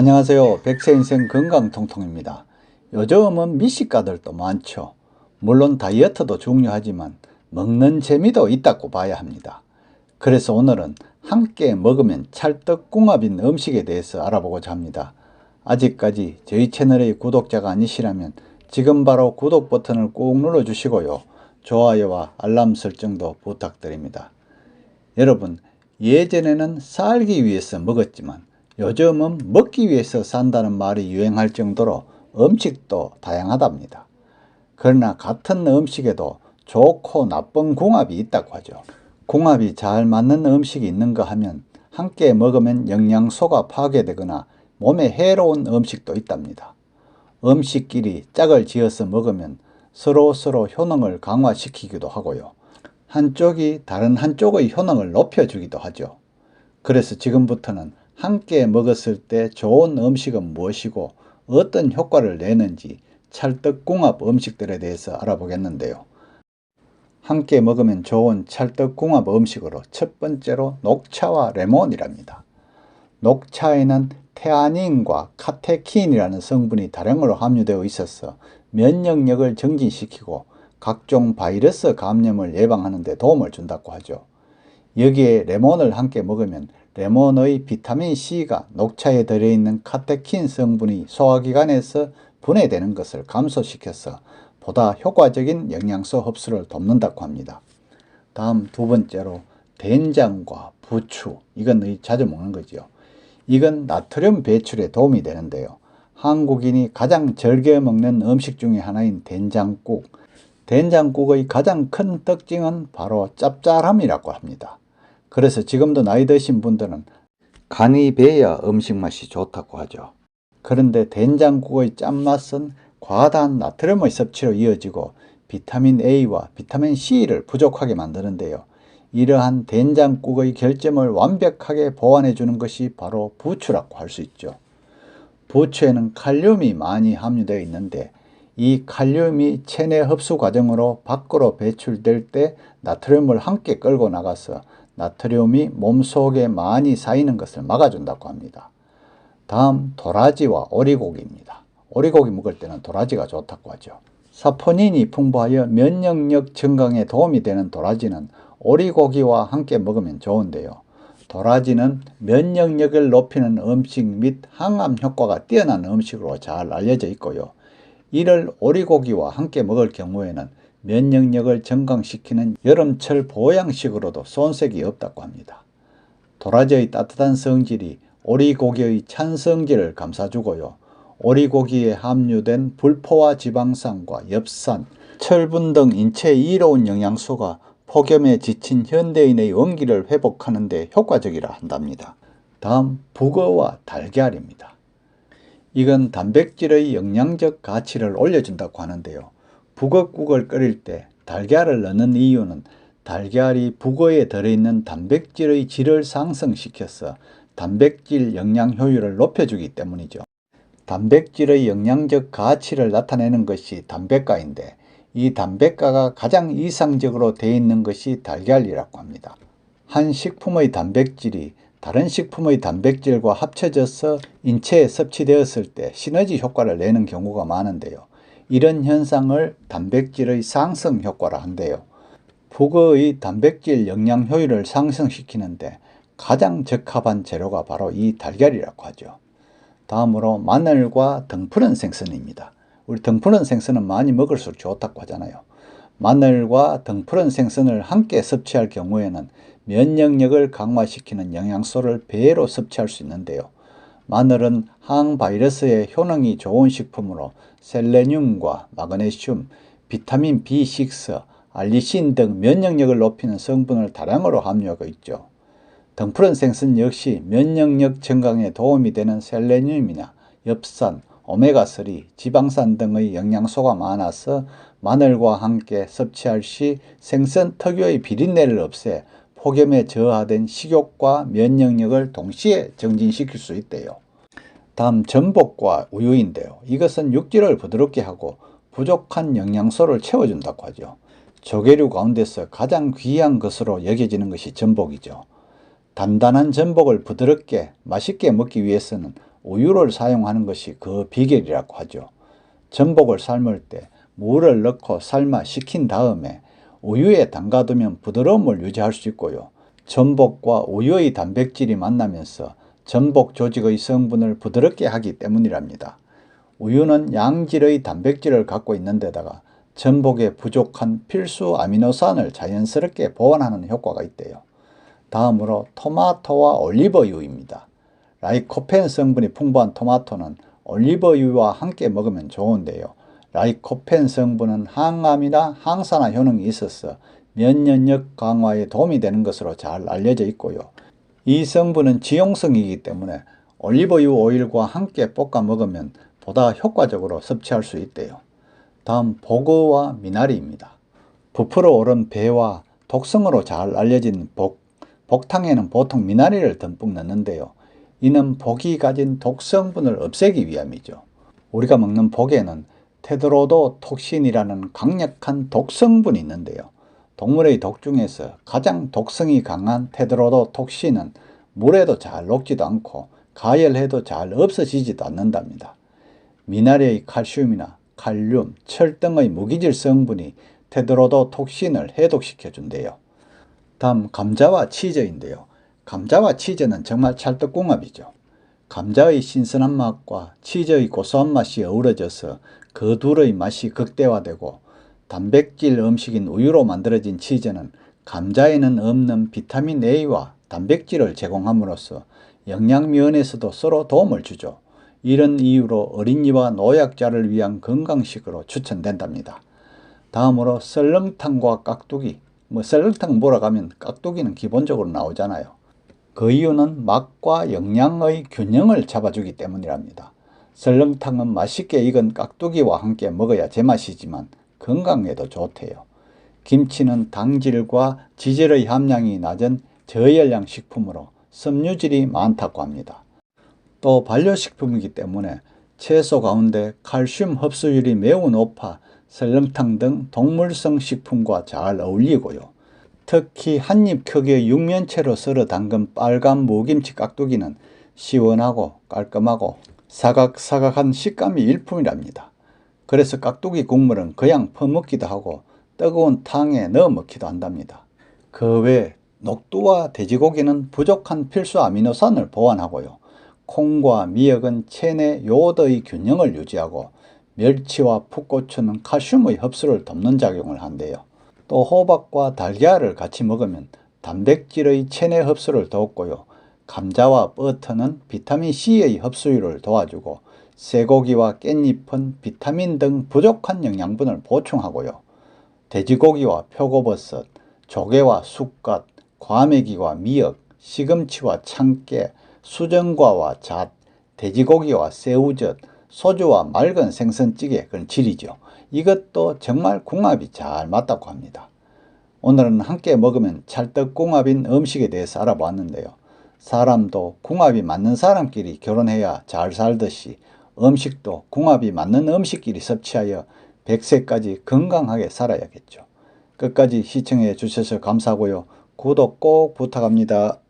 안녕하세요. 백세인생 건강통통입니다. 요즘은 미식가들도 많죠. 물론 다이어트도 중요하지만 먹는 재미도 있다고 봐야 합니다. 그래서 오늘은 함께 먹으면 찰떡궁합인 음식에 대해서 알아보고자 합니다. 아직까지 저희 채널의 구독자가 아니시라면 지금 바로 구독 버튼을 꾹 눌러주시고요. 좋아요와 알람 설정도 부탁드립니다. 여러분, 예전에는 살기 위해서 먹었지만 요즘은 먹기 위해서 산다는 말이 유행할 정도로 음식도 다양하답니다. 그러나 같은 음식에도 좋고 나쁜 궁합이 있다고 하죠. 궁합이 잘 맞는 음식이 있는가 하면 함께 먹으면 영양소가 파괴되거나 몸에 해로운 음식도 있답니다. 음식끼리 짝을 지어서 먹으면 서로 서로 효능을 강화시키기도 하고요. 한쪽이 다른 한쪽의 효능을 높여주기도 하죠. 그래서 지금부터는 함께 먹었을 때 좋은 음식은 무엇이고 어떤 효과를 내는지 찰떡궁합 음식들에 대해서 알아보겠는데요. 함께 먹으면 좋은 찰떡궁합 음식으로 첫 번째로 녹차와 레몬이랍니다. 녹차에는 테아닌과 카테킨이라는 성분이 다량으로 함유되어 있어서 면역력을 정진시키고 각종 바이러스 감염을 예방하는 데 도움을 준다고 하죠. 여기에 레몬을 함께 먹으면 레몬의 비타민 C가 녹차에 들어있는 카테킨 성분이 소화기관에서 분해되는 것을 감소시켜서 보다 효과적인 영양소 흡수를 돕는다고 합니다. 다음 두 번째로 된장과 부추 이건 자주 먹는 거죠. 이건 나트륨 배출에 도움이 되는데요. 한국인이 가장 즐겨 먹는 음식 중에 하나인 된장국. 된장국의 가장 큰 특징은 바로 짭짤함이라고 합니다. 그래서 지금도 나이 드신 분들은 간이 배야 음식 맛이 좋다고 하죠. 그런데 된장국의 짠맛은 과다한 나트륨의 섭취로 이어지고 비타민 A와 비타민 C를 부족하게 만드는데요. 이러한 된장국의 결점을 완벽하게 보완해 주는 것이 바로 부추라고 할 수 있죠. 부추에는 칼륨이 많이 함유되어 있는데 이 칼륨이 체내 흡수 과정으로 밖으로 배출될 때 나트륨을 함께 끌고 나가서 나트륨이 몸속에 많이 쌓이는 것을 막아준다고 합니다. 다음 도라지와 오리고기입니다. 오리고기 먹을 때는 도라지가 좋다고 하죠. 사포닌이 풍부하여 면역력 증강에 도움이 되는 도라지는 오리고기와 함께 먹으면 좋은데요. 도라지는 면역력을 높이는 음식 및 항암 효과가 뛰어난 음식으로 잘 알려져 있고요. 이를 오리고기와 함께 먹을 경우에는 면역력을 증강시키는 여름철 보양식으로도 손색이 없다고 합니다. 도라지의 따뜻한 성질이 오리고기의 찬 성질을 감싸주고요. 오리고기에 함유된 불포화 지방산과 엽산, 철분 등 인체에 이로운 영양소가 폭염에 지친 현대인의 원기를 회복하는 데 효과적이라 한답니다. 다음 북어와 달걀입니다. 이건 단백질의 영양적 가치를 올려준다고 하는데요. 북어국을 끓일 때 달걀을 넣는 이유는 달걀이 북어에 들어있는 단백질의 질을 상승시켜서 단백질 영양 효율을 높여주기 때문이죠. 단백질의 영양적 가치를 나타내는 것이 담백가인데 이 담백가가 가장 이상적으로 되어 있는 것이 달걀이라고 합니다. 한 식품의 단백질이 다른 식품의 단백질과 합쳐져서 인체에 섭취되었을 때 시너지 효과를 내는 경우가 많은데요. 이런 현상을 단백질의 상승 효과라 한대요. 북어의 단백질 영양 효율을 상승시키는데 가장 적합한 재료가 바로 이 달걀이라고 하죠. 다음으로 마늘과 등푸른 생선입니다. 우리 등푸른 생선은 많이 먹을수록 좋다고 하잖아요. 마늘과 등푸른 생선을 함께 섭취할 경우에는 면역력을 강화시키는 영양소를 배로 섭취할 수 있는데요. 마늘은 항바이러스에 효능이 좋은 식품으로 셀레늄과 마그네슘, 비타민 B6, 알리신 등 면역력을 높이는 성분을 다량으로 함유하고 있죠. 등푸른 생선 역시 면역력 증강에 도움이 되는 셀레늄이나 엽산, 오메가3, 지방산 등의 영양소가 많아서 마늘과 함께 섭취할 시 생선 특유의 비린내를 없애 폭염에 저하된 식욕과 면역력을 동시에 정진시킬 수 있대요. 다음 전복과 우유인데요. 이것은 육질을 부드럽게 하고 부족한 영양소를 채워준다고 하죠. 조개류 가운데서 가장 귀한 것으로 여겨지는 것이 전복이죠. 단단한 전복을 부드럽게 맛있게 먹기 위해서는 우유를 사용하는 것이 그 비결이라고 하죠. 전복을 삶을 때 물을 넣고 삶아 식힌 다음에 우유에 담가두면 부드러움을 유지할 수 있고요. 전복과 우유의 단백질이 만나면서 전복 조직의 성분을 부드럽게 하기 때문이랍니다. 우유는 양질의 단백질을 갖고 있는 데다가 전복에 부족한 필수 아미노산을 자연스럽게 보완하는 효과가 있대요. 다음으로 토마토와 올리브유입니다. 라이코펜 성분이 풍부한 토마토는 올리브유와 함께 먹으면 좋은데요. 라이코펜 성분은 항암이나 항산화 효능이 있어서 면역력 강화에 도움이 되는 것으로 잘 알려져 있고요. 이 성분은 지용성이기 때문에 올리브유 오일과 함께 볶아 먹으면 보다 효과적으로 섭취할 수 있대요. 다음 보거와 미나리입니다. 부풀어 오른 배와 독성으로 잘 알려진 복, 복탕에는 보통 미나리를 듬뿍 넣는데요. 이는 복이 가진 독성분을 없애기 위함이죠. 우리가 먹는 복에는 테드로도 톡신이라는 강력한 독성분이 있는데요. 동물의 독 중에서 가장 독성이 강한 테드로도 톡신은 물에도 잘 녹지도 않고 가열해도 잘 없어지지도 않는답니다. 미나리의 칼슘이나 칼륨, 철 등의 무기질 성분이 테드로도 톡신을 해독시켜 준대요. 다음 감자와 치즈인데요. 감자와 치즈는 정말 찰떡궁합이죠. 감자의 신선한 맛과 치즈의 고소한 맛이 어우러져서 그 둘의 맛이 극대화되고 단백질 음식인 우유로 만들어진 치즈는 감자에는 없는 비타민 A와 단백질을 제공함으로써 영양면에서도 서로 도움을 주죠. 이런 이유로 어린이와 노약자를 위한 건강식으로 추천된답니다. 다음으로 썰렁탕과 깍두기. 뭐 썰렁탕 몰아가면 깍두기는 기본적으로 나오잖아요. 그 이유는 맛과 영양의 균형을 잡아주기 때문이랍니다. 썰렁탕은 맛있게 익은 깍두기와 함께 먹어야 제맛이지만 건강에도 좋대요. 김치는 당질과 지질의 함량이 낮은 저열량 식품으로 섬유질이 많다고 합니다. 또 발효식품이기 때문에 채소 가운데 칼슘 흡수율이 매우 높아 설렁탕 등 동물성 식품과 잘 어울리고요. 특히 한입 크기의 육면체로 썰어 담근 빨간 무김치 깍두기는 시원하고 깔끔하고 사각사각한 식감이 일품이랍니다. 그래서 깍두기 국물은 그냥 퍼먹기도 하고 뜨거운 탕에 넣어 먹기도 한답니다. 그 외 녹두와 돼지고기는 부족한 필수 아미노산을 보완하고요. 콩과 미역은 체내 요오드의 균형을 유지하고 멸치와 풋고추는 칼슘의 흡수를 돕는 작용을 한대요. 또 호박과 달걀을 같이 먹으면 단백질의 체내 흡수를 돕고요. 감자와 버터는 비타민C의 흡수율을 도와주고 쇠고기와 깻잎은 비타민 등 부족한 영양분을 보충하고요. 돼지고기와 표고버섯, 조개와 쑥갓, 과메기와 미역, 시금치와 참깨, 수정과와 잣, 돼지고기와 새우젓, 소주와 맑은 생선찌개, 그건 질이죠. 이것도 정말 궁합이 잘 맞다고 합니다. 오늘은 함께 먹으면 찰떡궁합인 음식에 대해서 알아보았는데요. 사람도 궁합이 맞는 사람끼리 결혼해야 잘 살듯이 음식도 궁합이 맞는 음식끼리 섭취하여 100세까지 건강하게 살아야겠죠. 끝까지 시청해 주셔서 감사하고요. 구독 꼭 부탁합니다.